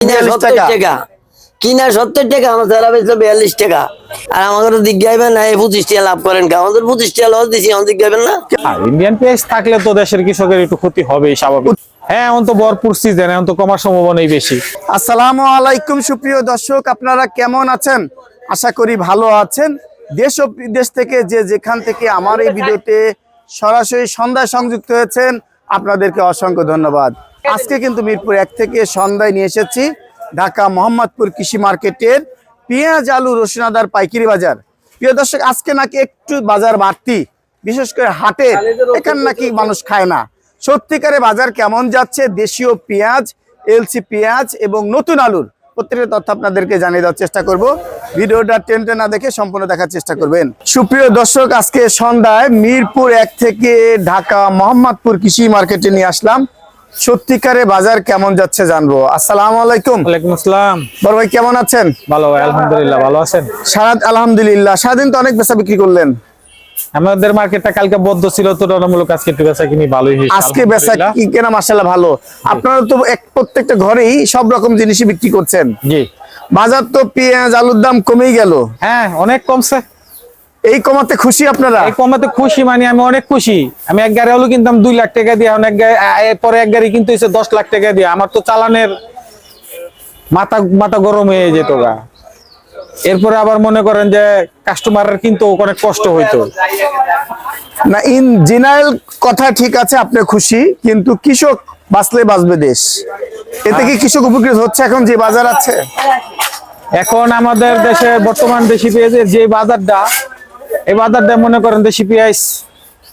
কিনা টাকা। টাকা। কিনা সত্তর টাকা আমার সারা বেচলো বিয়াল্লিশ টাকা। আর আমাকে তো দিগ্গাইবেন না এই পঁচিশ টাকা লাভ করেন আমাদের পঁচিশ টাকা লস দিছি আমাদের দিগ্গাইবেন না? ইন্ডিয়ান পেঁয়াজ থাকলে তো দেশের কৃষকের একটু ক্ষতি হবেই স্বাভাবিক। হ্যাঁ এখন তো ভরপুর সিজন এখন তো কমার সম্ভাবনাই বেশি। আসসালামু আলাইকুম সুপ্রিয় দর্শক আপনারা কেমন আছেন? আশা করি ভালো আছেন। দেশ ও বিদেশ থেকে যে যেখান থেকে আমার এই ভিডিওতে সরাসরি সন্ধ্যায় সংযুক্ত হয়েছেন আপনাদেরকে অসংখ্য ধন্যবাদ। আজকে কিন্তু মিরপুর এক থেকে সন্ধ্যায় নিয়ে এসেছি ঢাকা মোহাম্মদপুর কৃষি মার্কেটের পেঁয়াজ, আলু, রসুন পাইকারি বাজার। প্রিয় দর্শক, আজকে নাকি একটু বাজার বাড়তি, বিশেষ করে হাটের, এখানে নাকি মানুষ খায় না। সত্যিকারে বাজার কেমন যাচ্ছে? দেশীয় পেঁয়াজ, এলসি পেঁয়াজ এবং নতুন আলুর প্রত্যেকটা তথ্য আপনাদেরকে জানিয়ে দেওয়ার চেষ্টা করব। ভিডিওটা টেনটে না দেখে সম্পূর্ণ দেখার চেষ্টা করবেন। সুপ্রিয় দর্শক, আজকে সন্ধ্যায় মিরপুর এক থেকে ঢাকা মোহাম্মদপুর কৃষি মার্কেটে নিয়ে আসলাম সত্যিকারে বাজার কেমন যাচ্ছে জানব। আসসালামু আলাইকুম। ওয়ালাইকুম আসসালাম। বড় ভাই কেমন আছেন? ভালো ভাই আলহামদুলিল্লাহ ভালো আছেন? সারা আলহামদুলিল্লাহ। সারাদিন তো অনেক বেচা বিক্রি করলেন। আমাদের মার্কেটটা কালকে বদ্ধ ছিল তুলনামূলক আজকে একটু বেচা কিনি ভালোই হয়েছে আজকে বেচা কি কেনা মাসাল্লাহ ভালো। আপনারা তো এক প্রত্যেকটা ঘরেই সব রকম জিনিসই বিক্রি করছেন। জি। বাজার তো পেঁয়াজ আলুর দাম কমেই গেল। হ্যাঁ অনেক কমছে। এই কমাতে খুশি আপনারা? এই কমাতে খুশি মানে আমি অনেক খুশি। আমি এক গাড়ি আলু কিনতাম দুই লাখ টাকা দিয়ে এখন এক গাড়ি পরে এক গাড়ি কিনতে হয়েছে দশ লাখ টাকা দিয়ে। আমার তো চালানের মাথা মাথা গরম হয়ে যেত গা। এরপরে আবার মনে করেন যে কাস্টমারের কিন্তু অনেক কষ্ট হইতো। না ইন জেনারেল কথা ঠিক আছে আপনি খুশি কিন্তু কৃষক বাঁচলে বাঁচবে দেশ। এতে কি কৃষক উপকৃত হচ্ছে এখন যে বাজার আছে? এখন আমাদের দেশে বর্তমান দেশি পেঁয়াজের যে বাজারটা এই বাজারটা মনে করেন দেশি পেঁয়াজ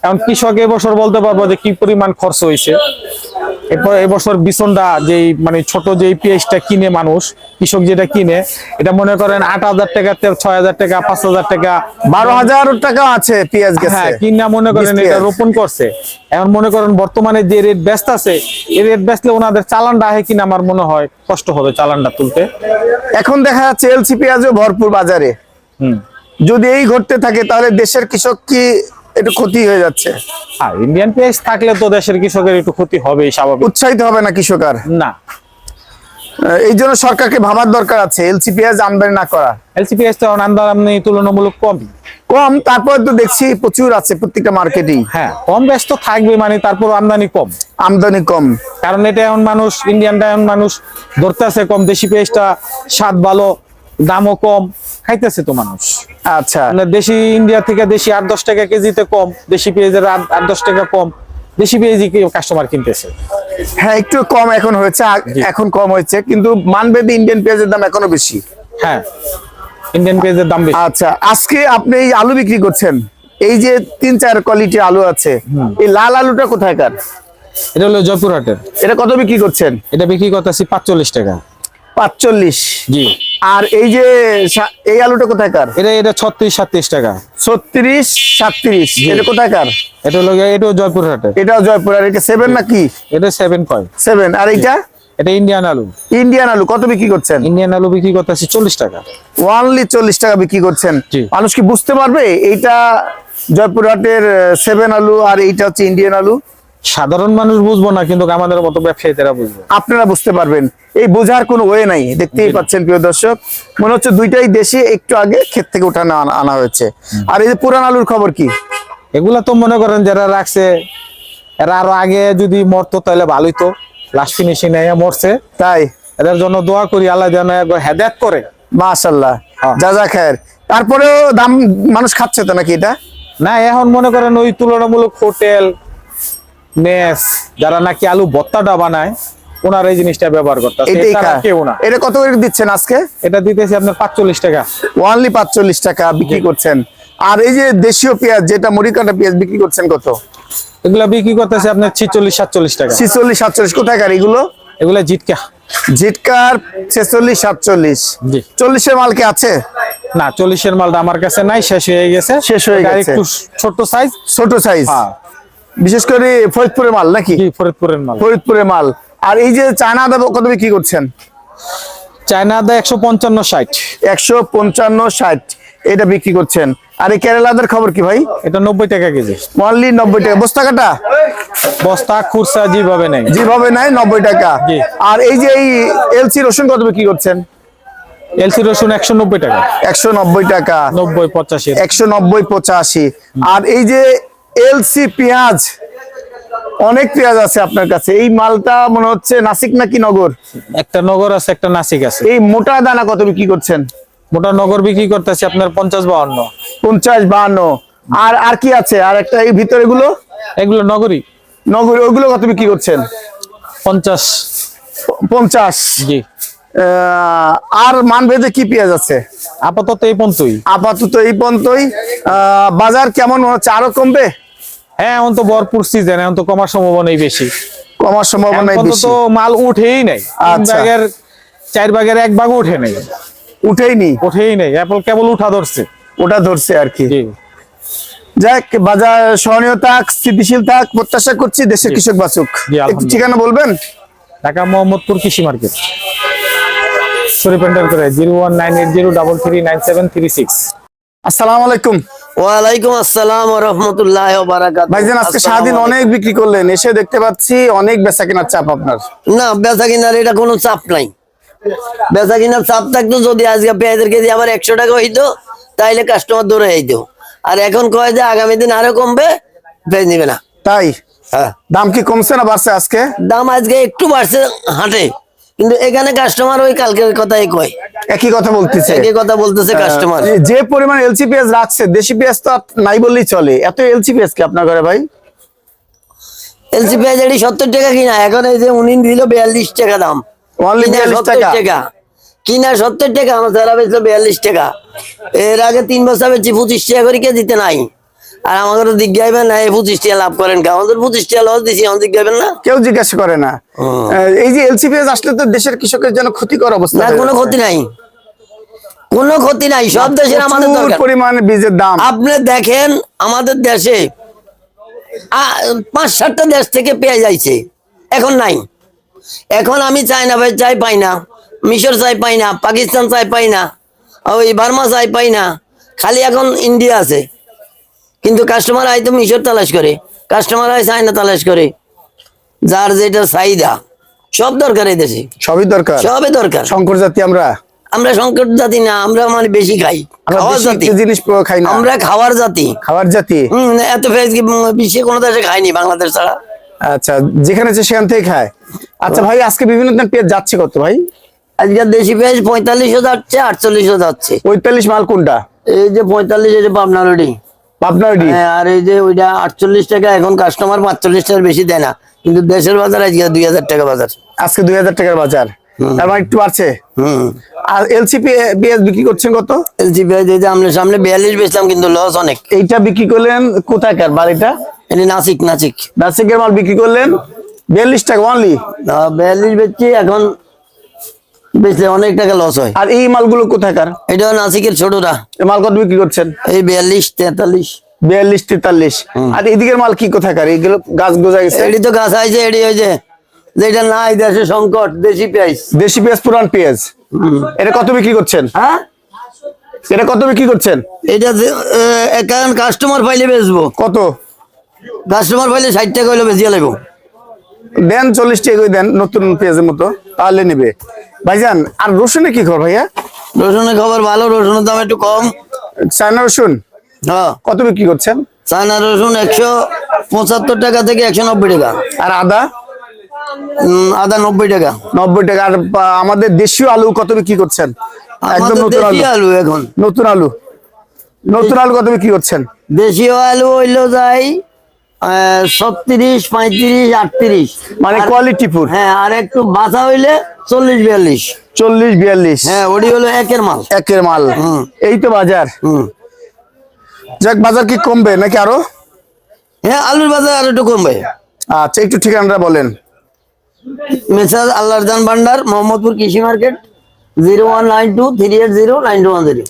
এখন কৃষক এবছর বলতে পারব যে কি পরিমাণ খরচ হয়েছে। এরপর এবছর বিছনটা যেই মানে ছোট যেই পেঁয়াজটা কিনে মানুষ কৃষক যেটা কিনে এটা মনে করেন আট হাজার টাকা ছয় হাজার টাকা পাঁচ হাজার টাকা বারো হাজার টাকা আছে পেঁয়াজ হ্যাঁ কিনা মনে করেন এটা। রোপণ করছে। এখন মনে করেন বর্তমানে যে রেট ব্যস্ত আছে এই রেট বেচলে ওনাদের চালানটা আহে কিনা আমার মনে হয় কষ্ট হবে চালানটা তুলতে। এখন দেখা যাচ্ছে এলসি পেঁয়াজও ভরপুর বাজারে। হুম। যদি এই ঘটতে থাকে তাহলে দেশের কৃষক কি একটু ক্ষতি হয়ে যাচ্ছে? আর ইন্ডিয়ান পেঁয়াজ থাকলে তো দেশের কৃষকের একটু ক্ষতি হবেই স্বাভাবিক। উৎসাহিত হবে না কৃষক আর? না। এই জন্য সরকারকে ভাবার দরকার আছে এলসি পেঁয়াজ আমদানি না করা। এলসি পেঁয়াজ তো আমদানি তুলনামূলক কম কম তারপর তো দেখছি প্রচুর আছে প্রত্যেকটা মার্কেটেই হ্যাঁ কম ব্যস্ত থাকবে মানে তারপর আমদানি কম। আমদানি কম। কারণ এটা এখন মানুষ ইন্ডিয়ানটা এখন মানুষ ধরতেছে কম দেশি পেঁয়াজটা স্বাদ ভালো দামও কম খাইতেছে তো মানুষ। আচ্ছা। মানে দেশি ইন্ডিয়া থেকে দেশি আট দশ টাকা কেজিতে কম দেশি পেঁয়াজের আট দশ টাকা কম দেশি পেঁয়াজই কাস্টমার কিনতেছে? হ্যাঁ একটু কম এখন হয়েছে এখন কম হয়েছে কিন্তু মানবেদে ইন্ডিয়ান পেঁয়াজের দাম এখনও বেশি। হ্যাঁ ইন্ডিয়ান পেঁয়াজের দাম বেশি। আচ্ছা আজকে আপনি এই আলু বিক্রি করছেন এই যে তিন চার কোয়ালিটির আলু আছে এই লাল আলুটা কোথায়কার এটা হলো জয়পুরহাটের। এটা কত বিক্রি করছেন? এটা বিক্রি করতেছি পাঁচচল্লিশ টাকা। পাঁচচল্লিশ। জি। আর এই যে এই আলুটা কোথায়কার এটা এটা ছত্রিশ সাতত্রিশ টাকা। ছত্রিশ সাতত্রিশ। এটা কোথায়কার এটা হলো এটাও জয়পুরহাটের এটাও জয়পুর আর এটা সেভেন নাকি এটা সেভেন কয়। সেভেন আর এইটা? এটা ইন্ডিয়ান আলু। ইন্ডিয়ান আলু। কত বিক্রি করছেন? ইন্ডিয়ান আলু বিক্রি করতেছি চল্লিশ টাকা। ওয়ানলি চল্লিশ টাকা বিক্রি করছেন। মানুষ কি বুঝতে পারবে? এইটা জয়পুরহাটের সেভেন আলু আর এইটা হচ্ছে ইন্ডিয়ান আলু। সাধারণ মানুষ বুঝব না কিন্তু আমাদের মতো ব্যবসায়ীরা বুঝবে। আপনারা বুঝতে পারবেন। এই বোঝার কোনো ওয়ে নাই দেখতেই পাচ্ছেন প্রিয় দর্শক। মনে হচ্ছে দুইটাই দেশে একটু আগে ক্ষেত থেকে উঠানো আনা- হয়েছে। আর এই যে পুরান আলুর খবর কি? এগুলা তো মনে করেন যারা রাখছে এরা আরও আগে যদি মরতো তাহলে ভালোই তো। লাস্ট ফিনিশিং নিয়ে মরছে। তাই? এদের জন্য দোয়া করি আল্লাহ যেন একবার হেদায়ত করে। মাশাল্লাহ হ্যাঁ। যা যা খায়ের। তারপরেও দাম মানুষ খাচ্ছে তো নাকি এটা? না এখন মনে করেন ওই তুলনামূলক হোটেল মেস যারা নাকি আলু ভত্তাটা বানায় ওনারা এই জিনিসটা ব্যবহার কেউ না। এটা কত করে দিচ্ছেন আজকে? এটা দিতেছি আপনার পাঁচচল্লিশ টাকা। ওয়ানলি পাঁচচল্লিশ টাকা বিক্রি করছেন। আর এই যে দেশীয় পেঁয়াজ যেটা মুড়ি কাটা পেঁয়াজ বিক্রি করছেন কত? এগুলা বিক্রি করতেছে আপনার ছিচল্লিশ সাতচল্লিশ টাকা। ছিচল্লিশ সাতচল্লিশ কোথায় কোথাকার এগুলো? এগুলা জিটকা। জিটকার ছেচল্লিশ সাতচল্লিশ। জি। চল্লিশের মাল কি আছে? না চল্লিশের মালটা আমার কাছে নাই শেষ হয়ে গেছে। শেষ হয়ে গেছে। একটু ছোট সাইজ ছোট সাইজ বিশেষ করে ফরিদপুরের মাল নাকি? ফরিদপুরের মাল। ফরিদপুরের মাল। আর এই যে চায়না আদা কত বিক্রি করছেন? চায়না দা একশো পঞ্চান্ন ষাট। একশো পঞ্চান্ন ষাট। এটা বিক্রি করছেন। আর এই কেরালাদের খবর কি ভাই? এটা নব্বই টাকা কেজি। অনলি নব্বই টাকা। বস্তা কাটা? বস্তা খুরসা যেভাবে নেই। যেভাবে নাই নব্বই টাকা। আর এই যে এই এলসি রসুন কত বিক্রি করছেন? এলসি রসুন একশো নব্বই টাকা। একশো নব্বই টাকা। নব্বই পঁচাশি। একশো নব্বই পঁচাশি। আর এই যে এলসি পেঁয়াজ অনেক পেঁয়াজ আছে আপনার কাছে। এই মালটা মনে হচ্ছে নাসিক নাকি নগর? একটা নগর আছে একটা নাসিক আছে। এই মোটা দানা কত বিক্রি করছেন? মোটা নগর বিক্রি করতেছি আপনার পঞ্চাশ বাহান্ন পঞ্চাশ বাহান্ন আর আর কি আছে? আর একটা এই ভিতরে গুলো এগুলো নগরী। নগরী ওগুলো কত বিক্রি করছেন? পঞ্চাশ। পঞ্চাশ। জি। আর মানভেদে কি পেঁয়াজ আছে? আপাতত এই পন্তই আপাতত এই পন্তই বাজার কেমন হচ্ছে? আরও কমবে? হ্যাঁ এখন তো ভরপুর সিজন এখন তো কমার সম্ভাবনাই বেশি। কমার সম্ভাবনা এখন বেশি। তো মাল উঠেই নাই। তিন আচ্ছা। চার ভাগের এক ভাগ উঠে নাই। নেই। উঠেইনি উঠেই নেই। অ্যাপল কেবল উঠা ধরছে। ওটা ধরছে আর কি। যাক বাজার সহনীয় থাক স্থিতিশীল থাক প্রত্যাশা করছি দেশের কৃষক বাঁচুক। একটু ঠিকানা বলবেন? ঢাকা মোহাম্মদপুর কৃষি মার্কেট। সরিপেন্টার করে। Zero one nine eight zero double three nine seven three six আসসালামু আলাইকুম। ওয়ালাইকুম আসসালাম রহমতুল্লাহ ভাইজান আজকে সারাদিন অনেক বিক্রি করলেন এসে দেখতে পাচ্ছি অনেক বেচা কেনার চাপ আপনার। না বেচা কিনার এটা কোনো চাপ নাই। বেচা কিনার চাপ থাকতো যদি আজকে পেঁয়াজের কেজি আবার একশো টাকা হইতো তাইলে কাস্টমার দৌড়ে যাইতো আর এখন কয় যে আগামী দিন আরও কমবে পেঁয়াজ নিবে না। তাই? হ্যাঁ। দাম কি কমছে না বাড়ছে আজকে? দাম আজকে একটু বাড়ছে হাটে। কিন্তু এখানে কাস্টমার ওই কালকের কথাই কয়। একই কথা বলতেছে। একই কথা বলতেছে কাস্টমার যে- পরিমাণ এলসি পেঁয়াজ রাখছে দেশি পেঁয়াজ তো নাই বললেই চলে। এত এলসি পেঁয়াজ কি আপনার ঘরে ভাই? এলসি পেঁয়াজ এটি সত্তর টাকা কিনা এখন এই যে উনি দিল বিয়াল্লিশ টাকা দাম। টাকা? কিনা সত্তর টাকা আমার বেচলো বিয়াল্লিশ টাকা। এর আগে তিন বছর বেচি পঁচিশ টাকা করে কে দিতে নাই। আর আমাকে তো দিগ্গাইবেন না এই পঁচিশ লাভ করেন কা? আমাদের পঁচিশ লস দিছি আমার দিগ্গাইবেন না? কেউ জিজ্ঞাসা করে না। এই যে এলসি পেঁয়াজ আসলে তো দেশের কৃষকের জন্য ক্ষতিকর অবস্থা। না কোনো ক্ষতি নাই। কোনো ক্ষতি নাই সব দেশের আমাদের দরকার। পরিমাণে বীজের দাম। আপনি দেখেন আমাদের দেশে পাঁচ সাতটা দেশ থেকে পেয়ে যাইছে এখন নাই। এখন আমি চাইনা ভাই চাই পাই না। মিশর চাই পাই না পাকিস্তান চাই পাই না ওই বার্মা চাই পাই না। খালি এখন ইন্ডিয়া আছে। কিন্তু কাস্টমার আই তো মিশর তালাশ করে। কাস্টমার আই চাইনা তালাশ করে। যার যেটা চাহিদা সব দরকার এই দেশে। সবই দরকার? সবই দরকার। শঙ্কর জাতি আমরা? আমরা সংকট জাতি না আমরা মানে বেশি খাই। আমরা খাওয়ার জাতি। জিনিস খাই না। আমরা খাওয়ার জাতি। খাবার জাতি? এত কি বিশ্বে কোনো দেশে খায়নি বাংলাদেশ ছাড়া। আচ্ছা যেখানে আছে সেখান থেকে খায়। আচ্ছা ভাই আজকে বিভিন্ন পেঁয়াজ যাচ্ছে কত ভাই? আজকে দেশি পেঁয়াজ পঁয়তাল্লিশও যাচ্ছে আটচল্লিশও যাচ্ছে। পঁয়তাল্লিশ মাল কোনটা? এই যে পঁয়তাল্লিশ এই যে পাবনা রোডি হ্যাঁ, আর এই যে ওইটা আটচল্লিশ টাকা এখন কাস্টমার পাঁচচল্লিশ টাকার বেশি দেয় না। কিন্তু দেশের বাজার আজকে দুই হাজার টাকা বাজার। আজকে দুই হাজার টাকার বাজার। তার মানে একটু বাড়ছে? আর এলসি পেঁয়াজ বিক্রি করছেন কত? এলসি পেঁয়াজ এই যে আমরা সামনে বিয়াল্লিশ বেচলাম কিন্তু লস অনেক। এইটা বিক্রি করলেন কোথাকার বাড়িটা এটি? নাসিক নাসিক। নাসিকের মাল বিক্রি করলেন বিয়াল্লিশ টাকা অনলি বিয়াল্লিশ বেচছি এখন বেচলে অনেক টাকা লস হয়। আর এই মালগুলো কোথাকার এটাও নাসিকের ছোটরা। মাল কত বিক্রি করছেন? এই বিয়াল্লিশ তেতাল্লিশ। বিয়াল্লিশ তেতাল্লিশ। আর এদিকের মাল কি কোথাকার এইগুলো গাছ গোজা গেছে? এটি তো গাছ আইছে এটি ওই যে যেটা নাই দেশে সংকট দেশি পেঁয়াজ। দেশি পেঁয়াজ পুরান পেঁয়াজ। এটা কত বিক্রি করছেন? হ্যাঁ? এটা কত বিক্রি করছেন? এটা কারণ কাস্টমার পাইলে বেচবো। কত? কাস্টমার পাইলে ষাট টাকা হইলে বেচিয়ে লাগবো দেন চল্লিশ টাকা করে দেন নতুন পেঁয়াজের মতো তাহলে নেবে। ভাইজান আর রসুনে কি খবর ভাইয়া? রসুনের খবর ভালো রসুনের দাম একটু কম। চায়না রসুন? হ্যাঁ। কত বিক্রি করছেন? চায়না রসুন একশো পঁচাত্তর টাকা থেকে একশো নব্বই টাকা। আর আদা? উম, আদা নব্বই টাকা। নব্বই টাকা। আর আমাদের দেশীয় আলু কত বিক্রি করছেন? একদম নতুন আলু। আলু এখন। নতুন আলু। নতুন আলু কত বিক্রি করছেন? দেশীয় আলু হইল যাই ছত্রিশ পঁয়ত্রিশ আটত্রিশ। মানে আর- কোয়ালিটি ফুড হ্যাঁ আর একটু বাসা হইলে চল্লিশ বিয়াল্লিশ। চল্লিশ বিয়াল্লিশ। হ্যাঁ ওটি হলো একের মাল। একের মাল। এই তো বাজার। হুম। যাক বাজার কি কমবে নাকি আরও? হ্যাঁ আলুর বাজার আর একটু কমবে। আচ্ছা একটু ঠিকানাটা বলেন। মেসাজ আল্লাহর জান ভান্ডার মোহাম্মদপুর কৃষি market zero one nine two three eight zero nine two one zero.